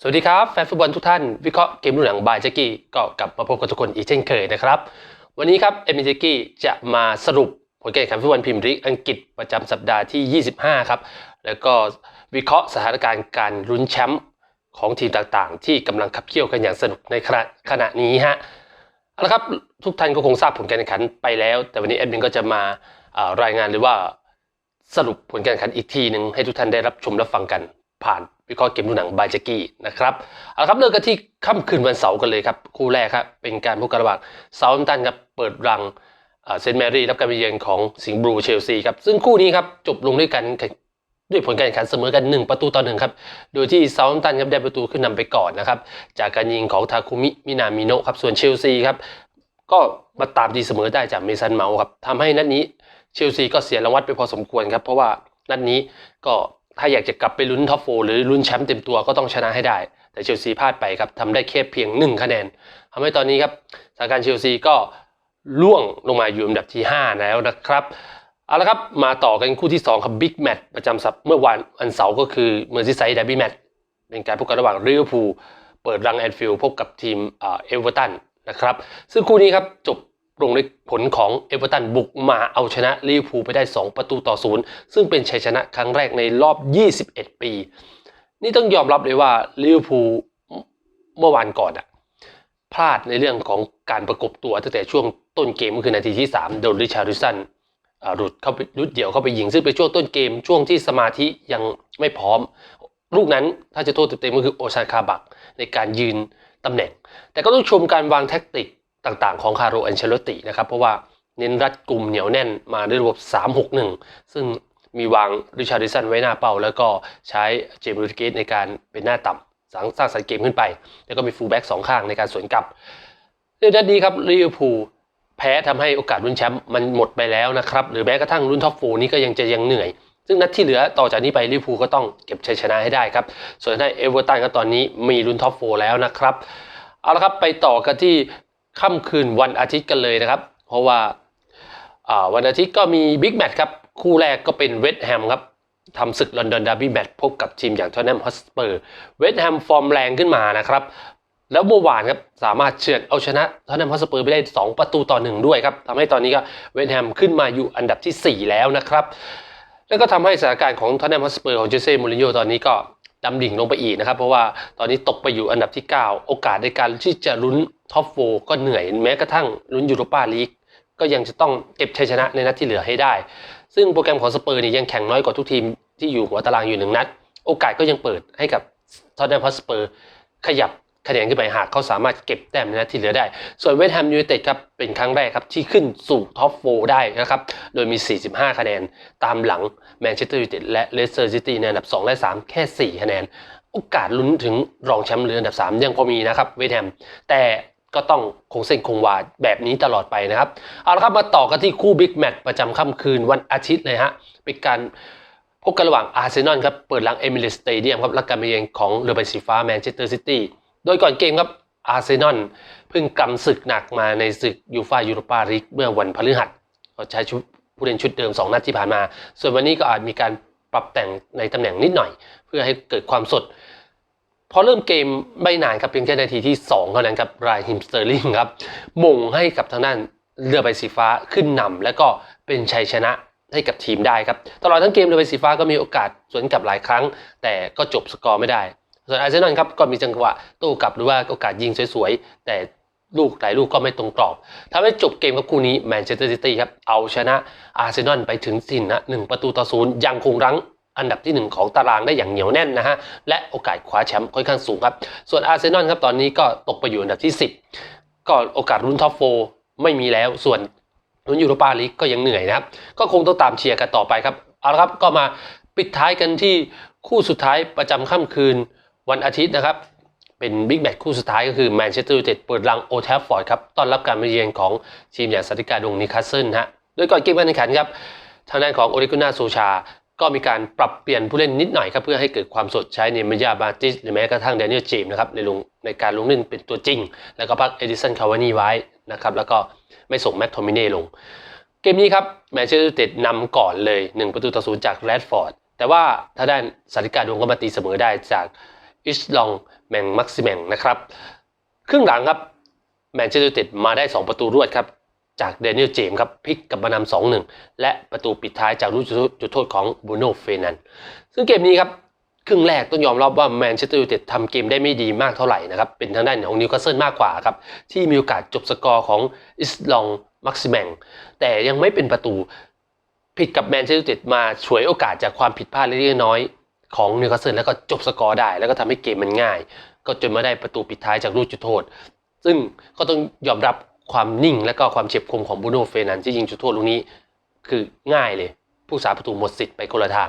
สวัสดีครับแฟนฟุตบอลทุกท่านวิเคราะห์เกมรุ่นหลังบายแจ็กกี้ก็กลับมาพบกับทุกคนอีกเช่นเคยนะครับ วันนี้ครับเอ็มเจกกี้จะมาสรุปผลการแข่งขันฟุตบอลพรีเมียร์ลีกอังกฤษประจำสัปดาห์ที่ 25 ครับ แล้วก็วิเคราะห์สถานการณ์การลุ้นแชมป์ของทีมต่างๆ ที่กำลังขับเคี่ยวกันอย่างสนุกในขณะขณะนี้ฮะเอาละครับทุกท่านก็คงทราบผลการแข่งขันไปแล้ว แต่วันนี้แอดมินก็จะมาารายงานหรือว่าสรุปผลการแข่งขันอีกทีหนึ่งให้ทุกท่านได้รับชมรับฟังกัน ผ่านวิเคราะห์เกมดูหนังบายเจกี้นะครับเอาละครับเริ่มกันที่ค่ำคืนวันเสาร์กันเลยครับคู่แรกครับเป็นการพบกันระหว่างเซาท์ตันครับเปิดรังเซนต์แมรี่รับการไปเยือนของสิงห์บลูเชลซีครับซึ่งคู่นี้ครับจบลงด้วยกันด้วยผลการแข่งขันเสมอกัน 1 ประตูต่อหนึ่งครับ โดยที่เซาท์ตันครับได้ประตูขึ้นนำไปก่อนนะครับ จากการยิงของทาคุมิ มินามิโนะครับ ส่วนเชลซีครับ ก็มาตามตีเสมอได้จากเมสันเมาส์ครับทำให้นัดนี้เชลซีก็เสียรางวัลไปพอสมควรครับ เพราะว่านัดนี้ก็ ถ้าอยากจะกลับไปลุ้นท็อปโฟหรือลุ้นแชมป์เต็มตัวก็ต้องชนะให้ได้ แต่เชลซีพลาดไปครับทำได้แค่เพียง 1 คะแนนทำให้ตอนนี้ครับสถานการณ์เชลซีก็ล่วงลงมาอยู่อันดับที่ 5 แล้วนะครับเอาละครับมาต่อกันคู่ที่ 2 ครับบิ๊กแมตช์ประจำสัปเมื่อวันวันเสาร์ก็คือเมอร์ซีไซด์เดบี้แมตช์เป็นการพบกันระหว่างลิเวอร์พูลเปิดรังแอนฟิลด์พบกับทีมเอเวอร์ตันนะครับซึ่งคู่นี้ครับจบ ลงในผลของเอเวอร์ตันบุกมาเอาชนะลิเวอร์พูลไปได้ 2 ประตูต่อศูนย์ซึ่งเป็นชัยชนะครั้งแรกในรอบ 21 ปี นี่ต้องยอมรับเลยว่าลิเวอร์พูลเมื่อวานก่อนอะพลาดในเรื่องของการประกบตัวตั้งแต่ช่วงต้นเกมก็คือนาทีที่ 3 โดนริชาร์ดิสันหลุดเข้าไปหลุดเดี่ยวเข้าไปยิงซึ่งเป็นช่วงต้นเกมช่วงที่สมาธิยังไม่พร้อม ลูกนั้นถ้าจะโทษเต็มๆก็คือโอชาคาบักในการยืนตำแหน่ง แต่ก็ต้องชมการวางแท็กติก ต่างๆ ของคาร์โรอันเชลโตตินะครับเพราะว่าเน้นรัดกลุ่มเหนียวแน่นมาด้วยระบบ 3-6-1 ซึ่งมีวางริชาร์ดิสันไว้หน้าเป้า แล้วก็ใช้เจมส์รูดิเกตในการเป็นหน้าต่ำสร้างสร้างสรรค์เกมขึ้นไป แล้วก็มีฟูลแบ็กสองข้างในการสวนกลับในด้านนี้ครับลิเวอร์พูลแพ้ทำให้โอกาสลุ้นแชมป์มันหมดไปแล้วนะครับ หรือแม้กระทั่งลุ้นท็อปโฟนี้ก็ยังจะยังเหนื่อย ซึ่งนัดที่เหลือต่อจากนี้ไปลิเวอร์พูลก็ต้องเก็บชัยชนะให้ได้ครับ ส่วนในเอเวอร์ตันก็ตอนนี้มีลุ้นท็อปโฟแล้วนะครับ เอาละครับไปต่อกันที่ ค่ำคืนวันอาทิตย์กันเลยนะครับ เพราะว่าวันอาทิตย์ก็มีบิ๊กแมตช์ครับ คู่แรกก็เป็นเวสต์แฮมครับทำศึกลอนดอนดาร์บี้แมตช์พบกับทีมอย่างทอตแนมฮอสเปอร์เวสต์แฮมฟอร์มแรงขึ้นมานะครับ แล้วเมื่อวานครับสามารถเฉือนเอาชนะทอตแนมฮอสเปอร์ไปได้ 2 ประตูต่อหนึ่งด้วยครับทำให้ตอนนี้ก็เวสต์แฮมขึ้นมาอยู่อันดับทีสี่4 แล้วนะครับ แล้วก็ทำให้สถานการณ์ของทอตแนมฮอสเปอร์ของเจเซ่มูรินโญ่ตอนนี้ก็ดำดิ่งลงไปอีกนะครับ เพราะว่าตอนนี้ตกไปอยู่อันดับที่ 9 โอกาสในการที่จะลุ้น ท็อปโฟก็เหนื่อยแม้กระทั่งลุ้นยูโรปาลีกก็ยังจะต้องเก็บชัยชนะในนัดที่เหลือให้ได้ ซึ่งโปรแกรมของสเปอร์นี่ยังแข่งน้อยกว่าทุกทีมที่อยู่หัวตารางอยู่หนึ่งนัด โอกาสก็ยังเปิดให้กับท็อตแนมฮอสเปอร์ขยับคะแนนขึ้นไปหากเขาสามารถเก็บแต้มในนัดที่เหลือได้ ส่วนเวสต์แฮมยูไนเต็ดครับเป็นครั้งแรกครับที่ขึ้นสู่ท็อปโฟได้นะครับ โดยมี 45 คะแนนตามหลังแมนเชสเตอร์ยูไนเต็ดและเลสเตอร์ซิตี้ในอันดับ 2 และ 3 แค่ 4 คะแนน โอกาสลุ้นถึงรองแชมป์หรืออันดับ 3 ยังพอมีนะครับเวสต์แฮมแต่ ก็ต้องคงเส้นคงวาแบบนี้ตลอดไปนะครับ เอาละครับมาต่อกันที่คู่บิ๊กแมตช์ประจำค่ำคืนวันอาทิตย์เลยฮะ เป็นการพบกันระหว่างอาร์เซนอลครับ เปิดหลังเอมิเรตสเตเดียมครับและการมาเยือนของเรือใบสีฟ้าแมนเชสเตอร์ซิตี้ โดยก่อนเกมครับอาร์เซนอลเพิ่งกำศึกหนักมาในศึกยูฟ่ายูโรปาลีกเมื่อวันพฤหัสก็ใช้ชุดผู้เล่นชุดเดิม 2 นัดที่ผ่านมา ส่วนวันนี้ก็อาจมีการปรับแต่งในตำแหน่งนิดหน่อย เพื่อให้เกิดความสด พอเริ่มเกมไม่นานครับเพียงแค่นาทีที่ 2 เท่านั้นครับรายฮิมสเตอร์ลิงครับมงให้กับทางด้านเรือใบสีฟ้าขึ้นนำแล้วก็เป็นชัยชนะให้กับทีมได้ครับ ตลอดทั้งเกมเรือใบสีฟ้าก็มีโอกาสสวนกลับหลายครั้ง แต่ก็จบสกอร์ไม่ได้ ส่วนอาร์เซนอลครับก็มีจังหวะโต้กลับหรือว่าโอกาสยิงสวยๆ แต่ลูกหลายลูกก็ไม่ตรงกรอบทำให้จบเกมกับคู่นี้แมนเชสเตอร์ซิตี้ครับเอาชนะอาร์เซนอลไปถึงสินนะหนึ่งประตูต่อศูนย์ยังคงรั้ง อันดับที่ 1 ของตารางได้อย่างเหนียวแน่นนะฮะ และโอกาสคว้าแชมป์ค่อนข้างสูงครับ ส่วนอาร์เซนอลครับตอนนี้ก็ตกไปอยู่อันดับที่ 10 ก็โอกาสลุ้นท็อปโฟไม่มีแล้ว ส่วนลุ้นยูโรปาลีกก็ยังเหนื่อยนะครับ ก็คงต้องตามเชียร์กันต่อไปครับ เอาละครับก็มาปิดท้ายกันที่คู่สุดท้ายประจำค่ำคืนวันอาทิตย์นะครับ เป็นบิ๊กแมตช์คู่สุดท้ายก็คือแมนเชสเตอร์ยูไนเต็ดเปิดรังโอทัฟฟอร์ดครับต้อนรับการมาเยือนของทีมอย่างสติกาดงนิคาสเซิลฮะโดยก่อนเกมการแข่งขันครับทางด้านของโอริกุน่าโซชา ก็มีการปรับเปลี่ยนผู้เล่นนิดหน่อยครับเพื่อให้เกิดความสดใช้ในเมยาบาติสหรือแม้กระทั่งแดเนียลเจมส์นะครับในลงในการลงเล่นเป็นตัวจริง แล้วก็พักเอดิสันคาวานีไว้นะครับแล้วก็ไม่ส่งแม็กโทมิเน่ลง เกมนี้ครับแมนเชสเตอร์ยูไนเต็ดนำก่อนเลย 1 ประตูต่อศูนย์จากแรดฟอร์ดแต่ว่าถ้าด้านสาริกาดวงก็มาตีเสมอได้จากอิชลองแมงมักซิแมงนะครับครึ่งหลังครับแมนเชสเตอร์ยูไนเต็ดมาได้ 2 ประตูรวดครับ จากเดนิเอลเจมส์ครับพลิกกลับมานำสองหนึ่งและประตูปิดท้ายจากลูกจุดโทษของบูโน่เฟนันซึ่งเกมนี้ครับครึ่งแรกต้องยอมรับว่าแมนเชสเตอร์ยูไนเต็ดทำเกมได้ไม่ดีมากเท่าไหร่นะครับ เป็นทางด้านของนิวคาสเซิลมากกว่าครับ ที่มีโอกาสจบสกอร์ของอิสลองมักซิแมงแต่ยังไม่เป็นประตูผิดกับแมนเชสเตอร์ยูไนเต็ดมาฉวยโอกาสจากความผิดพลาดเล็กน้อยของนิวคาสเซิลแล้วก็จบสกอร์ได้ แล้วก็ทำให้เกมมันง่าย ก็จนมาได้ประตูปิดท้ายจากลูกจุดโทษ ซึ่งก็ต้องยอมรับ ความนิ่งและก็ความเฉียบคมของบูโน่เฟนันที่ยิงจุดโทษลูกนี้ คือง่ายเลย ผู้สาประตูหมดสิทธิ์ไปคนละทาง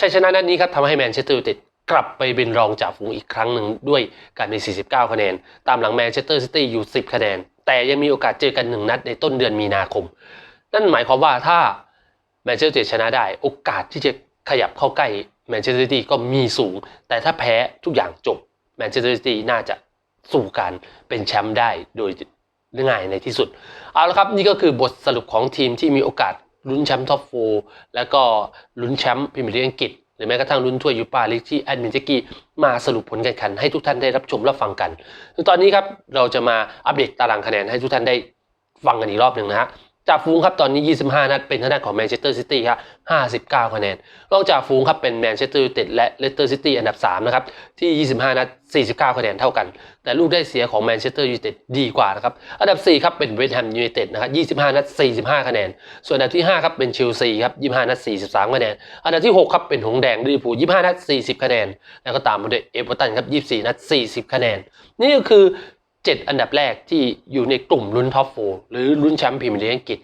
ชัยชนะนัดนี้ครับทำให้แมนเชสเตอร์ยูไนเต็ดกลับไปเป็นรองจ่าฝูงอีกครั้งหนึ่งด้วยการมี 49 คะแนน ตามหลังแมนเชสเตอร์ซิตี้อยู่ 10 คะแนน แต่ยังมีโอกาสเจอกันหนึ่งนัดในต้นเดือนมีนาคม นั่นหมายความว่าถ้าแมนเชสเตอร์ยูไนเต็ดชนะได้ โอกาสที่จะขยับเข้าใกล้แมนเชสเตอร์ซิตี้ก็มีสูง แต่ถ้าแพ้ทุกอย่างจบแมนเชสเตอร์ซิตี้น่าจะสู่การเป็นแชมป์ได้โดย ง่ายในที่สุด เอาละครับนี่ก็คือบทสรุปของทีมที่มีโอกาสลุ้นแชมป์ท็อปโฟแล้วก็ลุ้นแชมป์พรีเมียร์ลีกอังกฤษหรือแม้กระทั่งลุ้นถ้วยยูปาลีกที่แอดมินเจกี้มาสรุปผลการแข่งขันให้ทุกท่านได้รับชมรับฟังกันตอนนี้ครับเราจะมาอัปเดตตารางคะแนนให้ทุกท่านได้ฟังกันอีกรอบหนึ่งนะฮะ จ่าฝูงครับตอนนี้ 25 นัด เป็นทางด้านของแมนเชสเตอร์ซิตี้ครับ 59 คะแนน รองจ่าฝูงครับเป็นแมนเชสเตอร์ยูไนเต็ดและเลสเตอร์ซิตี้อันดับ 3 นะครับ ที่ 25 นัด 49 คะแนนเท่ากัน แต่ลูกได้เสียของแมนเชสเตอร์ยูไนเต็ดดีกว่านะครับ อันดับ 4 ครับเป็นเวสต์แฮมยูไนเต็ดนะครับ 25 นัด 45 คะแนน ส่วนอันดับที่ 5 ครับเป็นเชลซีครับ 25 นัด 43 คะแนน อันดับที่ 6 ครับเป็นหงแดงลิเวอร์พูล 25 นัด 40 คะแนน แล้วก็ตามมาด้วยเอเวอร์ตันครับ 24 นัด 40 คะแนน นี่ก็คือ 7 อันดับแรกที่อยู่ในกลุ่มลุ้นท็อปโฟหรือลุ้นแชมป์พรีเมียร์ลีกอังกฤษ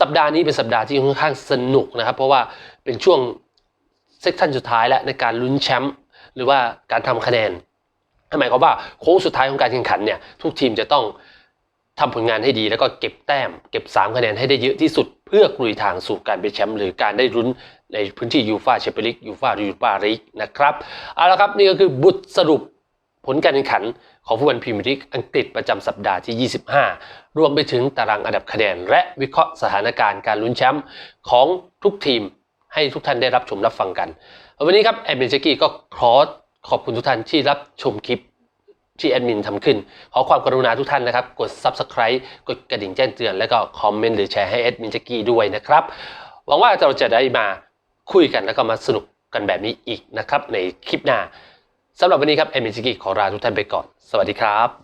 สัปดาห์นี้เป็นสัปดาห์ที่ค่อนข้างสนุกนะครับ เพราะว่าเป็นช่วงเซกชันสุดท้ายแล้วในการลุ้นแชมป์หรือว่าการทำคะแนนหมายความว่าโค้งสุดท้ายของการแข่งขันเนี่ยทุกทีมจะต้องทำผลงานให้ดีแล้วก็เก็บแต้ม เก็บ 3 คะแนนให้ได้เยอะที่สุด เพื่อกลุยทางสู่การเป็นแชมป์หรือการได้ลุ้นในพื้นที่ยูฟาแชมเปี้ยนลีกยูฟายูฟาลีกนะครับเอาละครับนี่ก็คือบทสรุปผลการแข่งขัน ของฟุตบอลพรีเมียร์ลีกอังกฤษประจำสัปดาห์ที่ 25 รวมไปถึงตารางอันดับคะแนน และวิเคราะห์สถานการณ์การลุ้นแชมป์ของทุกทีมให้ทุกท่านได้รับชมรับฟังกัน วันนี้ครับแอดมินเจกี้ก็ขอขอบคุณทุกท่านที่รับชมคลิปที่แอดมินทำขึ้น ขอความกรุณาทุกท่านนะครับ กด Subscribe กดกระดิ่งแจ้งเตือน แล้วก็คอมเมนต์หรือแชร์ให้แอดมินเจกี้ด้วยนะครับ หวังว่าเราจะได้มาคุยกันแล้วก็มาสนุกกันแบบนี้อีกนะครับในคลิปหน้า สำหรับวันนี้ครับแอดมินเจกี้ขอลาทุกท่านไปก่อน สวัสดีครับ